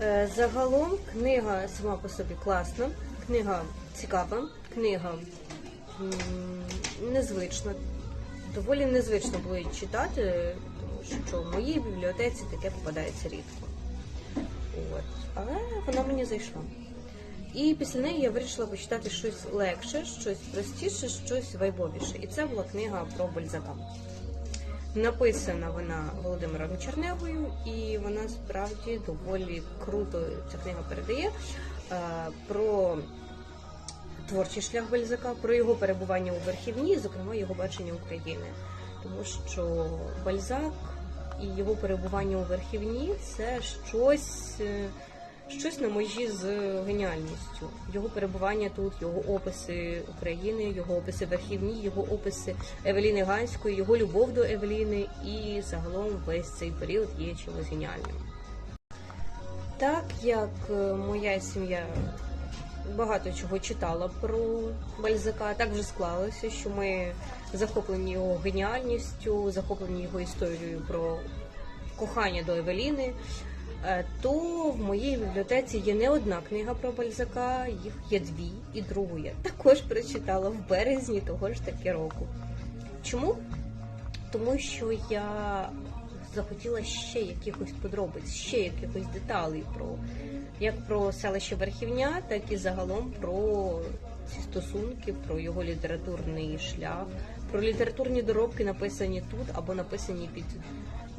Е, Загалом книга сама по собі класна, книга цікава, книга незвична. Доволі незвично було її читати, тому що в моїй бібліотеці таке попадається рідко. От. Але вона мені зайшла. І після неї я вирішила почитати щось легше, щось простіше, щось вайбовіше. І це була книга про Бальзака. Написана вона Володимиром Чернегою, і вона справді доволі круто ця книга передає е, про творчий шлях Бальзака, про його перебування у верхівні, зокрема його бачення України. Тому що Бальзак і його перебування у верхівні це щось. Щось на межі з геніальністю. Його перебування тут, його описи України, його описи верхівні, його описи Евеліни Ганської, його любов до Евеліни і загалом весь цей період є чимось геніальним. Так як е, моя сім'я багато чого читала про Бальзака, так вже склалося, що ми захоплені його геніальністю, захоплені його історією про кохання до Евеліни. Е, То в моїй бібліотеці є не одна книга про Бальзака, їх є дві, і другу я також прочитала в березні того ж таки року. Чому? Тому що я захотіла ще якихось подробиць, ще якихось деталей про як про селище Верхівня, так і загалом про ці стосунки, про його літературний шлях, про літературні доробки, написані тут або написані під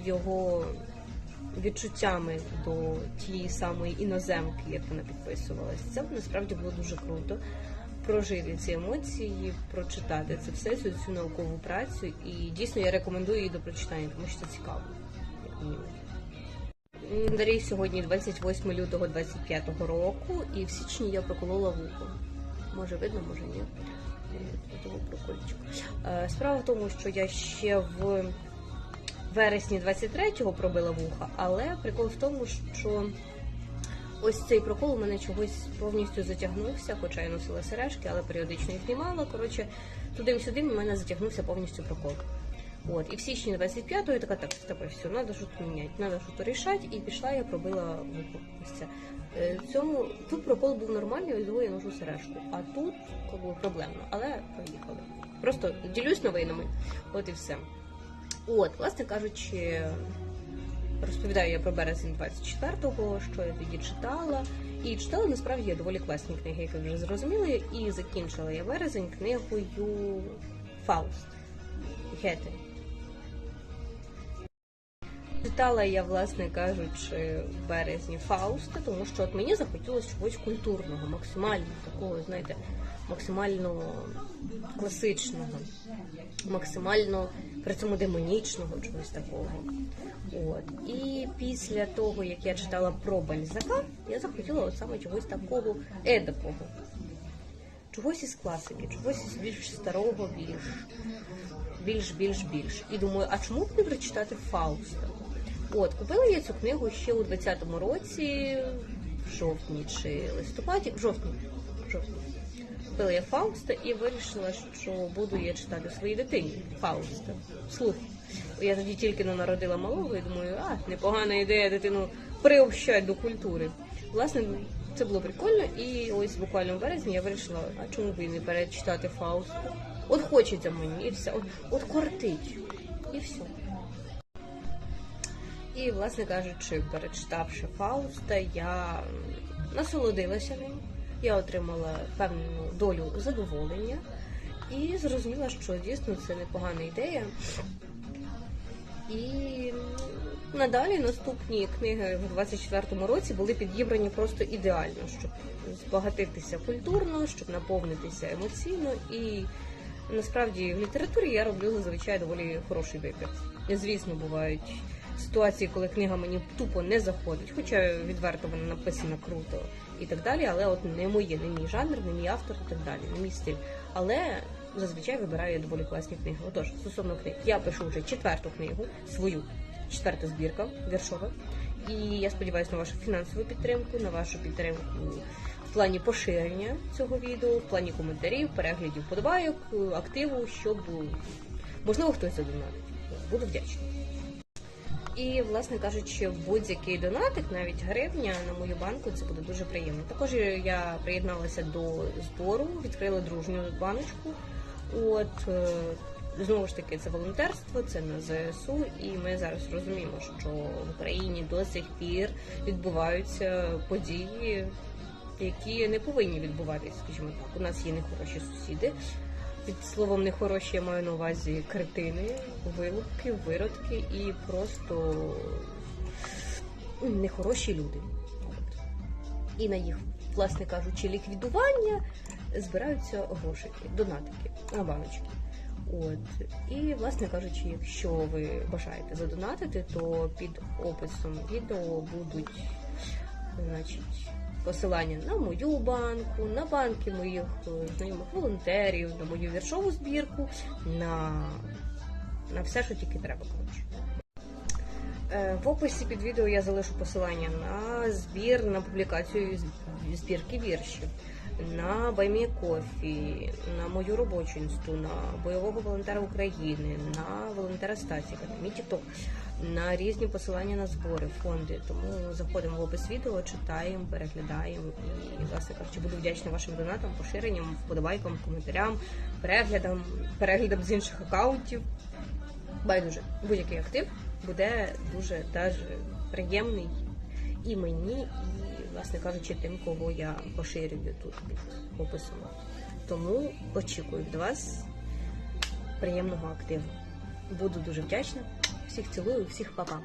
його відчуттями до тієї самої іноземки, як вона підписувалась. Це насправді було дуже круто. Прожити ці емоції, прочитати це все, цю, цю наукову працю. І дійсно я рекомендую її до прочитання, тому що це цікаво. як. Дарій сьогодні 28 лютого 25 року, і в січні я проколола вухо. Може видно, може ні. Е. Е, Справа в тому, що я ще в вересні 23-го пробила вуха, але прикол в тому, що ось цей прокол у мене чогось повністю затягнувся, хоча я носила сережки, але періодично їх знімала. Коротше, туди-сюди в мене затягнувся повністю прокол. От, і в січні 25-го я така, так, тепер все, треба щось міняти, треба щось рішати, і пішла я пробила вухо. Ось це. Е, Цьому тут прокол був нормальний, ось двоє ношу сережку, а тут би, проблемно, але проїхали. Просто ділюсь новинами, от і все. От, власне кажучи, розповідаю я про березень 24-го, що я тоді читала. І читала насправді доволі класні книги, як ви вже зрозуміли. І закінчила я березень книгою Фауст Гете. Читала я, власне кажучи, в березні Фауста, тому що от мені захотілося чогось культурного, максимально такого, знаєте, максимально класичного, максимально при цьому демонічного, чогось такого. От. І після того, як я читала про Бальзака, я захотіла от саме чогось такого едакого. Чогось із класики, чогось із більш старого, більш більш, більш, більш. І думаю, а чому б не прочитати Фауста? От, купила я цю книгу ще у 20-му році, в жовтні чи листопаді, в жовтні. В жовтні. Купила я Фауста і вирішила, що буду я читати своїй дитині Фауста. Слух. Я тоді тільки не народила малого і думаю, а, непогана ідея дитину приобщати до культури. Власне, це було прикольно, і ось буквально в березні я вирішила, а чому б і не перечитати Фауста? От хочеться мені, і все. От, от кортить. І все. І, власне кажучи, перечитавши Фауста, я насолодилася ним. Я отримала певну долю задоволення і зрозуміла, що дійсно це непогана ідея. І надалі наступні книги в 24-му році були підібрані просто ідеально, щоб збагатитися культурно, щоб наповнитися емоційно. І насправді в літературі я роблю зазвичай доволі хороший вибір. Звісно, бувають ситуації, коли книга мені тупо не заходить, хоча відверто вона написана круто і так далі, але от не моє, не мій жанр, не мій автор і так далі, не мій стиль. Але зазвичай вибираю я доволі класні книги. Отож, стосовно книг, я пишу вже четверту книгу, свою четверта збірка віршова. І я сподіваюся на вашу фінансову підтримку, на вашу підтримку в плані поширення цього відео, в плані коментарів, переглядів, подобайок, активу, щоб можливо хтось задонатить. Буду вдячна. І, власне кажучи, будь-який донатик, навіть гривня на мою банку, це буде дуже приємно. Також я приєдналася до збору, відкрила дружню баночку. От е, знову ж таки, це волонтерство, це на ЗСУ, і ми зараз розуміємо, що в Україні до сих пір відбуваються події, які не повинні відбуватися, скажімо так. У нас є нехороші сусіди. Під словом нехороші я маю на увазі кретини, вилупки, виродки і просто ну, нехороші люди. І на їх, власне кажучи, ліквідування збираються грошики, донатики на баночки. От. І, власне кажучи, якщо ви бажаєте задонатити, то під описом відео будуть значить, посилання на мою банку, на банки моїх е, знайомих волонтерів, на мою віршову збірку, на, на все, що тільки треба. Коротше. Е, В описі під відео я залишу посилання на збір, на публікацію збірки віршів, на Баймі Кофі, на мою робочу інсту, на бойового волонтера України, на волонтера Стасіка, на мій TikTok, на різні посилання на збори, фонди. Тому заходимо в опис відео, читаємо, переглядаємо і, власне кажучи, буду вдячна вашим донатам, поширенням, вподобайкам, коментарям, переглядам, переглядам з інших акаунтів. Байдуже, будь-який актив буде дуже даже приємний і мені, і, власне кажучи, тим, кого я поширюю тут під описом. Тому очікую від вас приємного активу. Буду дуже вдячна. Всіх цілую, всіх па-па.